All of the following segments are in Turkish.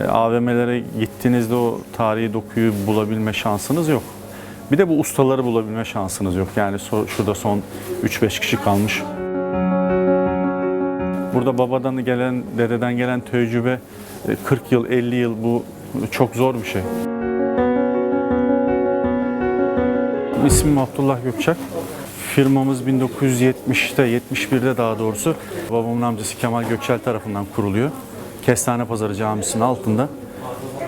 E, AVM'lere gittiğinizde o tarihi dokuyu bulabilme şansınız yok. Bir de bu ustaları bulabilme şansınız yok. Yani şurada son 3-5 kişi kalmış. Burada babadan gelen, dededen gelen tecrübe e, 40 yıl, 50 yıl bu çok zor bir şey. İsmim Abdullah Gökçak. Firmamız 1970'te, 71'de daha doğrusu babamın amcası Kemal Gökçel tarafından kuruluyor. Kestane Pazarı Camisi'nin altında.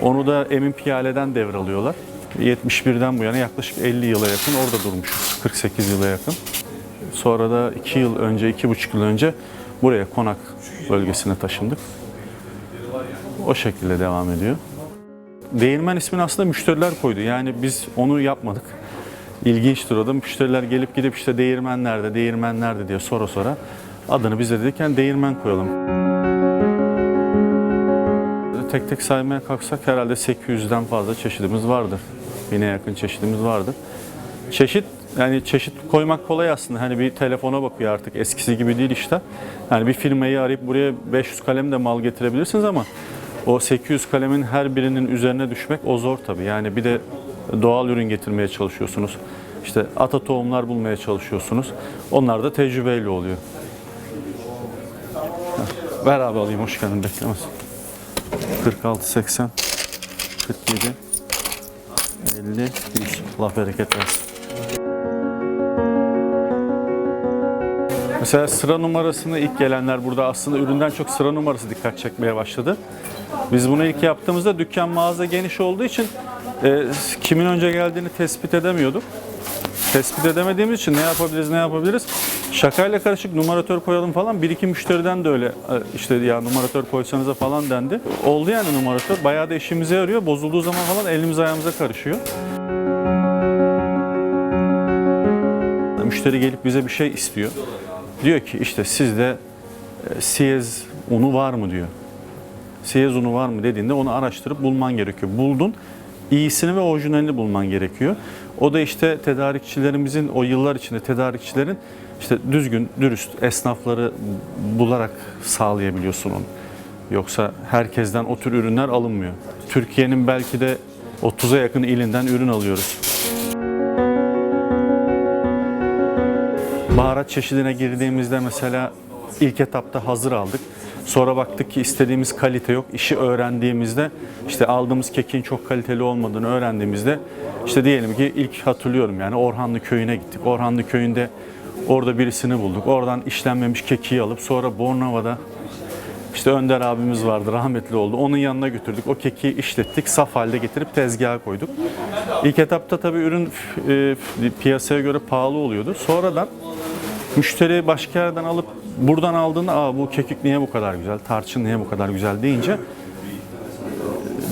Onu da Emin Piyale'den devralıyorlar. 71'den bu yana yaklaşık 50 yıla yakın orada durmuşuz. 48 yıla yakın. Sonra da 2 yıl önce, 2,5 yıl önce buraya Konak bölgesine taşındık. O şekilde devam ediyor. Değirmen ismini aslında müşteriler koydu. Yani biz onu yapmadık. İlginçtir o. Müşteriler gelip gidip işte değirmen nerede, değirmen nerede diye sonra sonra adını bize dedik. Yani değirmen koyalım. Tek tek saymaya kalksak herhalde 800'den fazla çeşidimiz vardır. Bine yakın çeşidimiz vardır. Çeşit yani çeşit koymak kolay aslında. Hani bir telefona bakıyor artık eskisi gibi değil işte. Yani bir firmayı arayıp buraya 500 kalem de mal getirebilirsiniz ama o 800 kalemin her birinin üzerine düşmek o zor tabii. Yani bir de doğal ürün getirmeye çalışıyorsunuz. İşte ata tohumlar bulmaya çalışıyorsunuz. Onlar da tecrübeyle oluyor. Ver abi alayım hoş geldin beklemez. 46 80 47 50 100 Allah bereket versin. Mesela sıra numarasını ilk gelenler burada aslında üründen çok sıra numarası dikkat çekmeye başladı. Biz bunu ilk yaptığımızda dükkan mağaza geniş olduğu için e, kimin önce geldiğini tespit edemiyorduk. Tespit edemediğimiz için ne yapabiliriz ne yapabiliriz? Şakayla karışık numaratör koyalım falan. Bir iki müşteriden de öyle e, işte ya numaratör koysanıza falan dendi. Oldu yani numaratör. Bayağı da işimize yarıyor. Bozulduğu zaman falan elimiz ayağımıza karışıyor. Müşteri gelip bize bir şey istiyor. Diyor ki işte sizde e, siyez unu var mı diyor. Siyez unu var mı dediğinde onu araştırıp bulman gerekiyor. Buldun, iyisini ve orijinalini bulman gerekiyor. O da işte tedarikçilerimizin o yıllar içinde tedarikçilerin işte düzgün, dürüst esnafları bularak sağlayabiliyorsun onu. Yoksa herkesten o tür ürünler alınmıyor. Türkiye'nin belki de 30'a yakın ilinden ürün alıyoruz. Baharat çeşidine girdiğimizde mesela ilk etapta hazır aldık. Sonra baktık ki istediğimiz kalite yok. İşi öğrendiğimizde işte aldığımız kekin çok kaliteli olmadığını öğrendiğimizde işte diyelim ki ilk hatırlıyorum yani Orhanlı köyüne gittik. Orhanlı köyünde orada birisini bulduk. Oradan işlenmemiş kekiği alıp sonra Bornova'da işte Önder abimiz vardı rahmetli oldu. Onun yanına götürdük. O keki işlettik. Saf halde getirip tezgaha koyduk. İlk etapta tabii ürün e, piyasaya göre pahalı oluyordu. Sonradan müşteri başka yerden alıp buradan aldığında Aa, bu kekik niye bu kadar güzel, tarçın niye bu kadar güzel deyince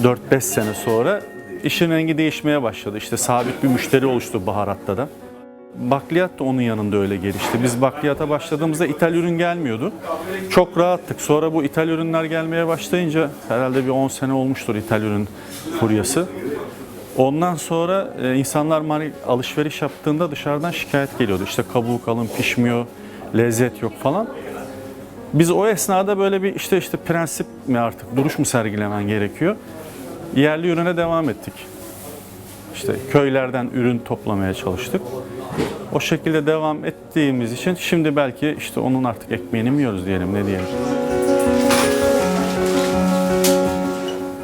4-5 sene sonra işin rengi değişmeye başladı. İşte sabit bir müşteri oluştu baharatta da. Bakliyat da onun yanında öyle gelişti. Biz bakliyata başladığımızda ithal ürün gelmiyordu. Çok rahattık. Sonra bu ithal ürünler gelmeye başlayınca herhalde bir 10 sene olmuştur ithal ürün furyası. Ondan sonra e, insanlar alışveriş yaptığında dışarıdan şikayet geliyordu. İşte kabuğu kalın pişmiyor, lezzet yok falan. Biz o esnada böyle bir işte işte prensip mi artık duruş mu sergilemen gerekiyor? Yerli ürüne devam ettik. İşte köylerden ürün toplamaya çalıştık. O şekilde devam ettiğimiz için şimdi belki işte onun artık ekmeğini mi yiyoruz diyelim ne diyelim.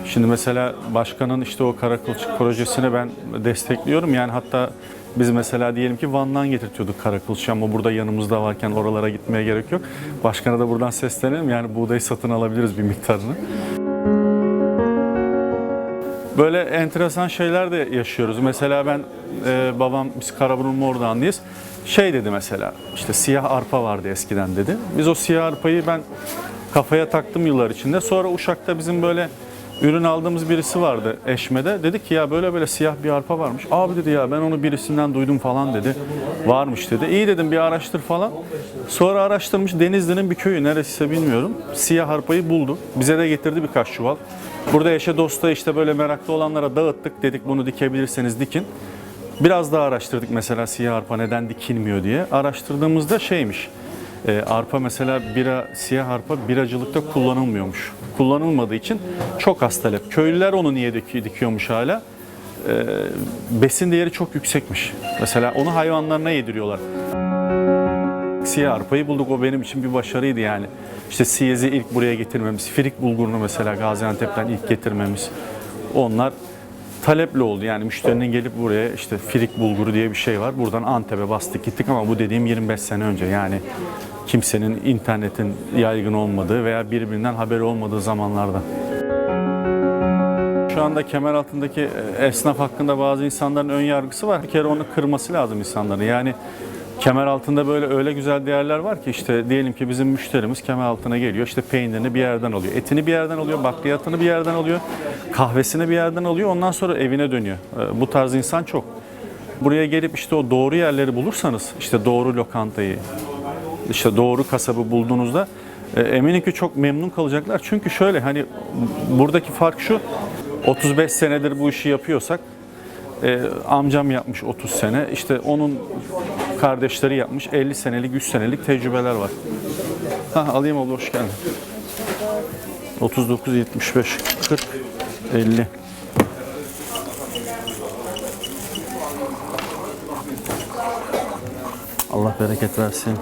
Şimdi mesela başkanın işte o kara kılçık projesini ben destekliyorum. Yani hatta biz mesela diyelim ki Van'dan getirtiyorduk kara kılçığı ama burada yanımızda varken oralara gitmeye gerek yok. Başkana da buradan seslenelim. Yani buğdayı satın alabiliriz bir miktarını. Böyle enteresan şeyler de yaşıyoruz. Mesela ben, e, babam, biz Karaburun Mordoğanlıyız. Şey dedi mesela, işte siyah arpa vardı eskiden dedi. Biz o siyah arpayı ben kafaya taktım yıllar içinde. Sonra Uşak'ta bizim böyle ürün aldığımız birisi vardı Eşme'de. Dedi ki ya böyle böyle siyah bir arpa varmış. Abi dedi ya ben onu birisinden duydum falan dedi. Varmış dedi. İyi dedim bir araştır falan. Sonra araştırmış Denizli'nin bir köyü neresiyse bilmiyorum. Siyah arpayı buldu. Bize de getirdi birkaç çuval. Burada eşe dosta işte böyle meraklı olanlara dağıttık. Dedik bunu dikebilirseniz dikin. Biraz daha araştırdık mesela siyah arpa neden dikilmiyor diye. Araştırdığımızda şeymiş. E, arpa mesela bira, siyah arpa biracılıkta kullanılmıyormuş. Kullanılmadığı için çok az talep. Köylüler onu niye dik- dikiyormuş hala? E, besin değeri çok yüksekmiş. Mesela onu hayvanlarına yediriyorlar. Siyah arpayı bulduk. O benim için bir başarıydı yani. İşte siyezi ilk buraya getirmemiz, firik bulgurunu mesela Gaziantep'ten ilk getirmemiz. Onlar talepli oldu. Yani müşterinin gelip buraya işte firik bulguru diye bir şey var. Buradan Antep'e bastık gittik ama bu dediğim 25 sene önce. Yani kimsenin internetin yaygın olmadığı veya birbirinden haberi olmadığı zamanlarda. Şu anda kemer altındaki e, esnaf hakkında bazı insanların ön yargısı var. Bir kere onu kırması lazım insanların. Yani kemer altında böyle öyle güzel değerler var ki işte diyelim ki bizim müşterimiz kemer altına geliyor. İşte peynirini bir yerden alıyor. Etini bir yerden alıyor. Bakliyatını bir yerden alıyor. Kahvesini bir yerden alıyor. Ondan sonra evine dönüyor. E, Bu tarz insan çok. Buraya gelip işte o doğru yerleri bulursanız işte doğru lokantayı, işte doğru kasabı bulduğunuzda e, eminim ki çok memnun kalacaklar. Çünkü şöyle hani buradaki fark şu 35 senedir bu işi yapıyorsak e, amcam yapmış 30 sene işte onun kardeşleri yapmış 50 senelik 100 senelik tecrübeler var. Ha, alayım abla hoş geldin. 39 75 40 50 Allah bereket versin.